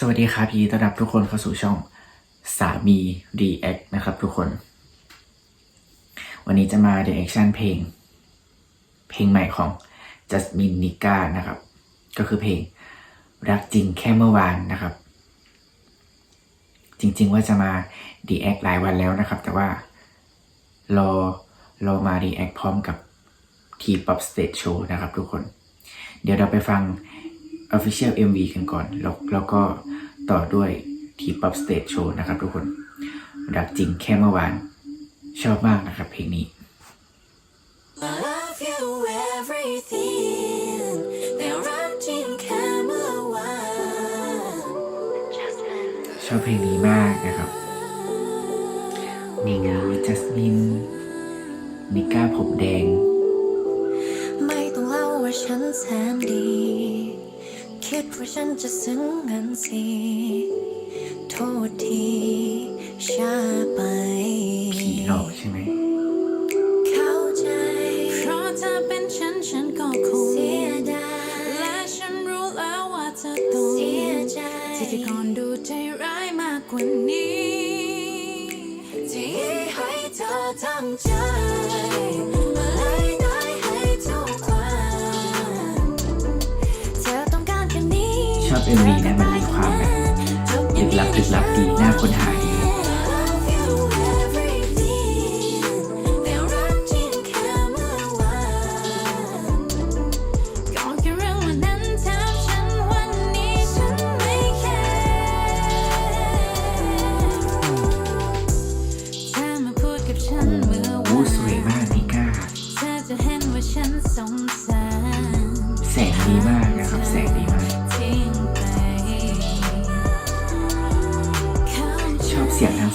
สวัสดีครับยินดีต้อนรับทุกคนเข้าสู่ช่องสามี React นะครับทุกคน วันนี้จะมา reaction เพลง เพลงใหม่ของ Jasmine Nika นะครับ ก็คือเพลงรักจริงแค่เมื่อวานนะครับ จริงๆว่าจะมา react หลายวันแล้วนะครับ แต่ว่า รอรอมา react พร้อมกับ T-pop stage show นะครับทุกคน เดี๋ยวเราไปฟัง Official MV กันก่อน แล้วแล้วก็ต่อด้วย T-pop stage show นะครับทุกคน รักจริงแค่เมื่อวาน ชอบมากนะครับเพลงนี้ I love you everything แต่รักจริงแค่เมื่อวานชอบเพลงนี้มากนะครับนี่ไงจัสมินนิก้าผมแดง ว่าฉันจะซึ้งเงินสิโทษทีช้าไปผีหลอกใช่ไหมเข้าใจ เพราะเธอเป็นฉันฉันก็คงเสียดายและฉันรู้แล้วว่าเธอต้องเสียใจที่ที่ก่อนดูใจร้ายมากกว่านี้ที่ให้เธอทั้งใจมาเลย ชอบ MV นะมันมีความแบบลึกลับลึกลับดีน่าค้นหาดี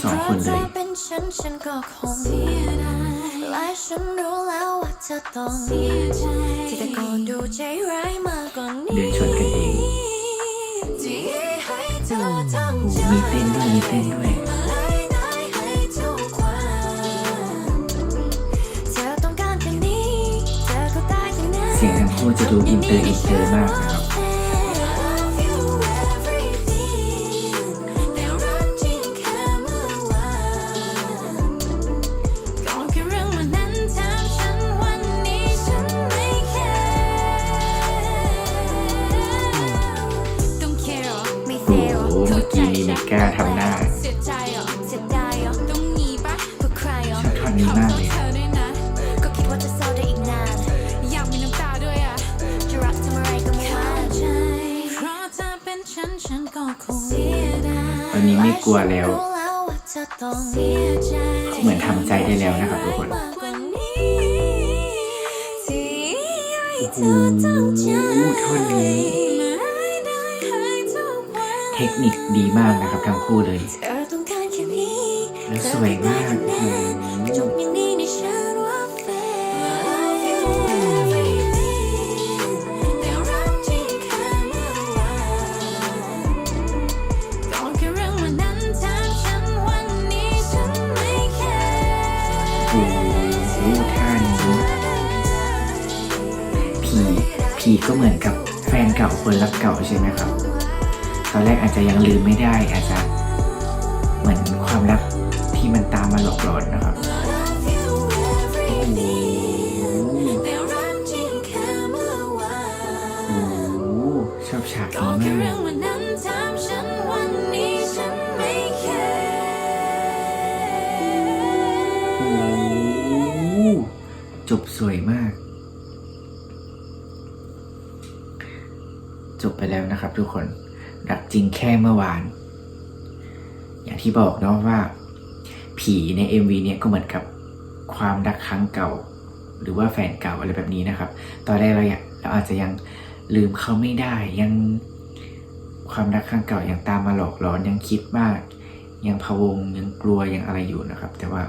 สียงทั้งสองคนเลยถ้าเป็นฉันฉันก็คงเสียดายและฉันรู้แล้วว่าเธอต้องเสียใจที่แต่ก่อนดูใจร้ายมากกว่านี้เดินชนกันเองที่ให้เธอทั้งโอ้ใจมีเต้นด้วยมีเต้นด้วยมาเลยได้ให้ทุกวันเธอต้องการแค่นี้เธอก็ได้แค่นั้นเสียงทั้งคู่จะดูอินเตอร์อินเตอร์มากนะครับ ยากมีน้ำตาด้วยอะจะรักทำอะไรก็ไม่ว่าใจเพราะเธอเป็นฉันฉันก็คงเสียดายตอนนี้ไม่กลัวแล้วรู้แล้วว่าเธอต้องเสียใจเหมือนทำใจได้แล้วนะครับทุกคนมากกว่านี้ที่ให้โอ้เธโหอตั้งใจท่อนนี้ ทคนิคดีมากนะครับทั้งคู่เลยเธอต้องการแค่นี้แล้วสวยมากเธอได้แค่นั้นจบอย่างนี้ในฉันว่าแฟนแต่รักจริงแค่เมื่อวานก็แค่เรื่องวันนั้นถามฉันวันนี้ฉันไม่แคร์โอ้โหท่านี้ผีผีก็เหมือนกับแฟนเก่าคนรักเก่าใช่ไหมครับ ตอนแรกอาจจะยังลืมไม่ได้ อาจจะเหมือนความรักที่มันตามมาหลอกหลอนนะครับแต่รักจริงแค่เมื่อวานโอ้โหชอบฉากก็นี้แค่มาเรื่อกงวันนั้นถามฉันวันนี้ฉันไม่แคร์โอ้โหจบสวยมาก จบไปแล้วนะครับทุกคน รักจริงแค่เมื่อวาน อย่างที่บอกเนาะว่า ผีใน MV เนี่ยก็เหมือนกับความรักครั้งเก่า หรือว่าแฟนเก่าอะไรแบบนี้นะครับ ตอนแรกเราอยากเราอาจจะยังลืมเขาไม่ได้ยังความรักครั้งเก่ายังตามมาหลอกหลอนยังคิดมาก ยังพะวงยังกลัวยังอะไรอยู่นะครับ แต่ว่า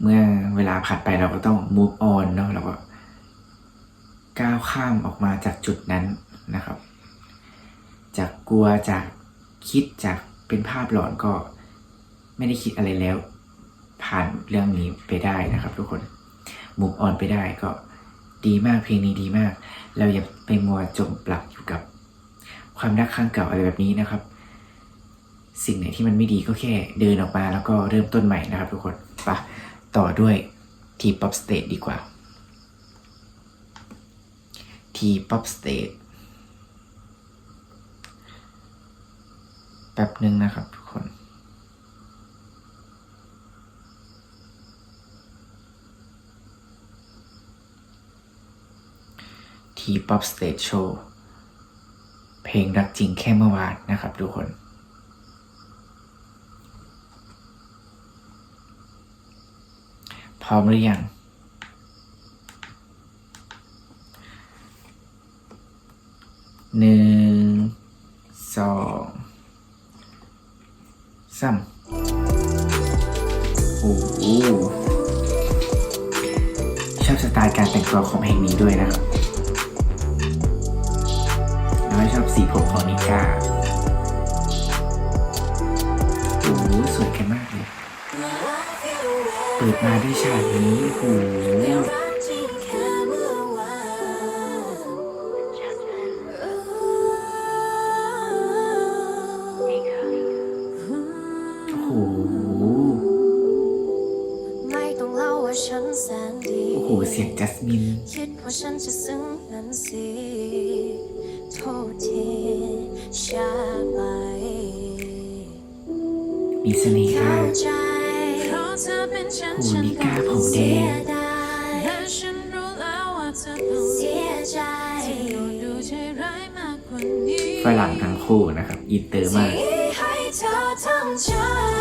เมื่อเวลาผ่านไปเราก็ต้อง move on เนาะเราก็ก้าวข้ามออกมาจากจุดนั้น นะครับ จากกลัวจากคิดจากเป็นภาพหลอนก็ไม่ได้คิดอะไรแล้ว ผ่านเรื่องนี้ไปได้นะครับ ทุกคนมุกออนไปได้ก็ดีมากเพลงนี้ดีมาก เราอย่าไปมัวจมปลักอยู่กับ ความรักครั้งเก่าอะไรแบบนี้นะครับ สิ่งไหนที่มันไม่ดีก็แค่เดินออกมาแล้วก็เริ่มต้นใหม่นะครับ ทุกคนไปะต่อด้วยทีป๊อปสเต e ดีกว่าทีป๊อปสเต e ป๊บหนึ่งนะครับทุกคนทีป๊อปสเต e โชว์เพลงรักจริงแค่เมื่อวานนะครับทุกคนพร้อมหรือยังหนึ่ง สอง สามโอ้โหชอบสไตล์การแต่งตัวของเพลงนี้ด้วยนะครับแล้วชอบสีผมของนิก้าโอ้โหสวยกันมากเลย เปิดมาด้วยฉากนี้โอ้โห โอ้โห เสียงจัสมิน คิดว่าฉันจะซึ้งนั้นสิโทษทีช้าไปมีเสน่ห์เข้ามากใจเพราะเธอเป็นฉันโอ้ฉันนิก็ก้าผมแดเสียงดายและฉันรู้แล้วว่าเธอต้องเสียใจที่โดนดูใจร้ายมากกว่านี้ฝรั่งทั้งคู่นะครับ อินเตอร์มาก ที่ให้เธอทำใจ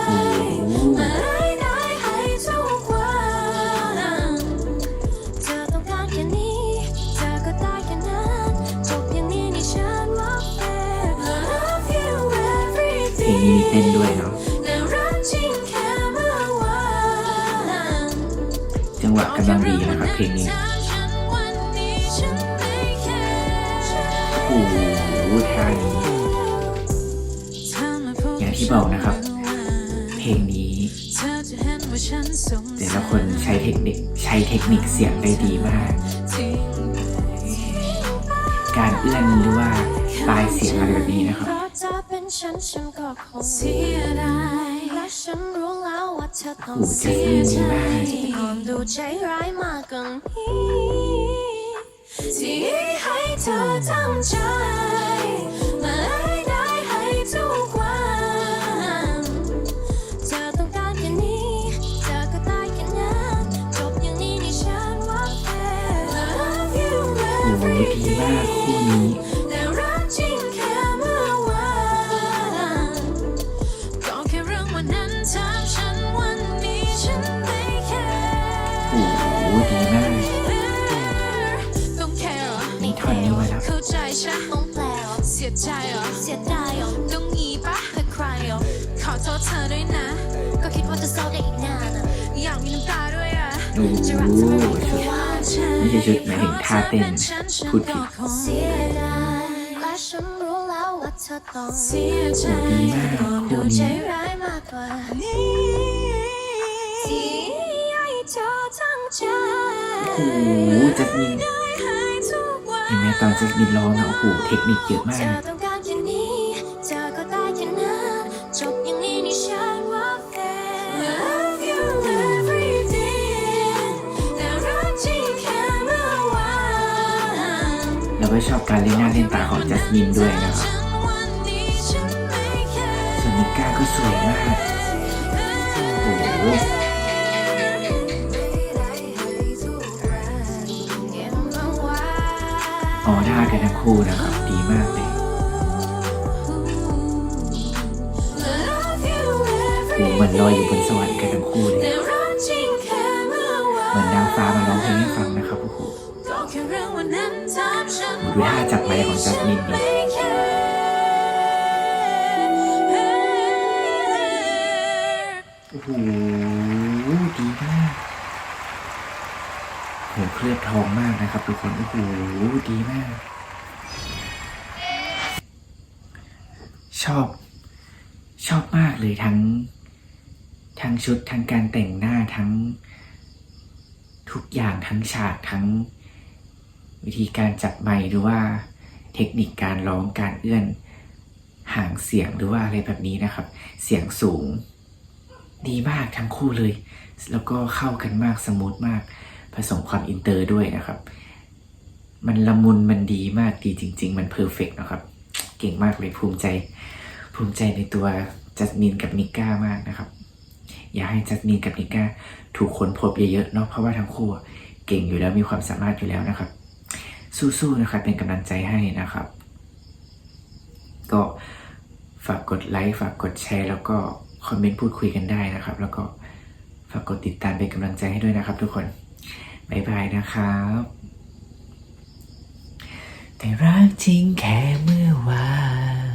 โอ้โห มาได้ จังหวะกำลังดีนะครับเพลงนี้โอ้โหท่านี้อย่างที่บอกนะครับ เพลงนี้แต่ละคนใช้เทคนิคใช้เทคนิคเสียงได้ดีมาก การเอื้อนหรือว่าปลายเสียงอะไรแบบนี้นะครับ ฉันรู้แล้วว่าเธอต้องเสียใจที่อ่อนดูใจร้ายมากกว่านี้ที่ให้เธอทำใจมาได้ให้ทุกวันเธอต้องการแค่นี้เธอก็ได้แค่นั้นจบอย่างนี้นี่ฉันว่า fair love you โอ้โหดีมากคู่นี้ ใจเหรอเสียดายเหรอต้องงีปะเคยใครเหรอขอโทษเธอด้วยนะ ก็คิดว่าจะเศร้าได้อีกนานอะอยากมีน้ำตาด้วยอะโอ้โหจะรักเธอไม่ได้ว่าฉันไม่ใช่ชุดหมายถึงท่าเต้นพูดผิด เสียดายและฉันรู้แล้วว่าเธอต้องเสียใจโอ้ดีมากก่อนคู่ดูนี้ใจร้ายมากกว่านี้ที่ให้เธอทั้งใจ โอ้โหจัสมินได้ให้ทุกวัน เห็นไหตอนเซสมินร้องนะโอ้โหเทคนิคเยอะมากเราก็ชอบการเล่นหน้าเล่นตาของจัสมินด้วยนะครับส่วนนิก้าก็สวยมาก โอ้โห คู่นะครับ ดีมากเลยโอ้เหมือนลอยอยู่บนสวรรค์กันทั้งคู่เลยเหมือนนางฟ้ามาร้องเพลงให้ฟังนะครับโอ้โหดูท่าจับไมค์ของจัสมินดิโอ้โหดีมากโหเคลือบทองมากนะครับทุกคนโอ้โหดีมาก ชอบ ชอบมากเลยทั้ง ทั้งชุดทั้งการแต่งหน้าทั้ง ทุกอย่างทั้งฉากทั้ง วิธีการจับไมค์หรือว่าเทคนิคการร้องการเอื้อนห่างเสียงหรือว่าอะไรแบบนี้นะครับ เสียงสูง ดีมากทั้งคู่เลย แล้วก็เข้ากันมากสมูทมาก ผสมความอินเตอร์ด้วยนะครับ มันละมุนมันดีมากดีจริง ๆ มันเพอร์เฟกนะครับ เก่งมากเลยภูมิใจ ภูมิใจในตัวจัสมินกับนิก้ามากนะครับ อยากให้จัสมินกับนิก้าถูกค้นพบเยอะๆเนาะเพราะว่าทั้งคู่เก่งอยู่แล้วมีความสามารถอยู่แล้วนะครับ สู้ๆนะครับเป็นกำลังใจให้นะครับ ก็ฝากกดไลค์ฝากกดแชร์ แล้วก็คอมเมนต์พูดคุยกันได้นะครับ แล้วก็ฝากกดติดตามเป็นกำลังใจให้ด้วยนะครับ ทุกคนบ๊ายบายนะครับ แต่รักจริงแค่เมื่อวาน